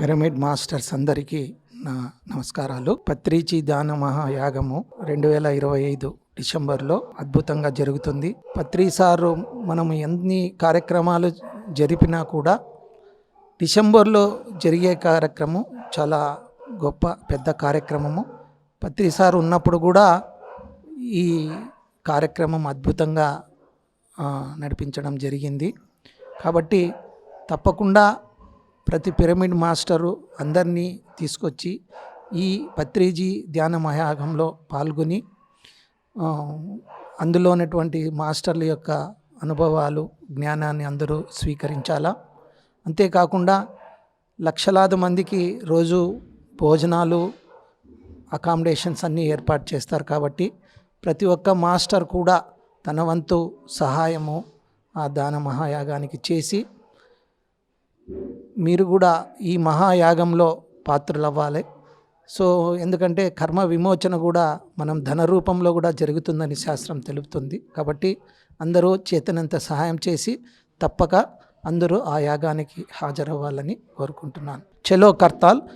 Pyramid masters అందరికీ నా నమస్కారాలు. పత్రిచి దాన మహాయాగము రెండు వేల ఇరవై ఐదు డిసెంబర్లో అద్భుతంగా జరుగుతుంది. పత్రి సారు మనం ఎన్ని కార్యక్రమాలు జరిపినా కూడా డిసెంబర్లో జరిగే కార్యక్రమం చాలా గొప్ప పెద్ద కార్యక్రమము. పత్రి ఉన్నప్పుడు కూడా ఈ కార్యక్రమం అద్భుతంగా నడిపించడం జరిగింది. కాబట్టి తప్పకుండా ప్రతి పిరమిడ్ మాస్టరు అందరినీ తీసుకొచ్చి ఈ పత్రిజీ ధ్యాన మహాయాగంలో పాల్గొని అందులో ఉన్నటువంటి మాస్టర్ల యొక్క అనుభవాలు జ్ఞానాన్ని అందరూ స్వీకరించాలా? అంతేకాకుండా లక్షలాది మందికి రోజు భోజనాలు అకామిడేషన్స్ అన్నీ ఏర్పాటు చేస్తారు కాబట్టి ప్రతి ఒక్క మాస్టర్ కూడా తన వంతు సహాయము ఆ దాన మహాయాగానికి చేసి మీరు కూడా ఈ మహాయాగంలో పాత్రలవ్వాలి. సో ఎందుకంటే కర్మ విమోచన కూడా మనం ధన రూపంలో కూడా జరుగుతుందని శాస్త్రం తెలుపుతుంది. కాబట్టి అందరూ చేతనంత సహాయం చేసి తప్పక అందరూ ఆ యాగానికి హాజరవ్వాలని కోరుకుంటున్నాను. చలో కర్తాల్.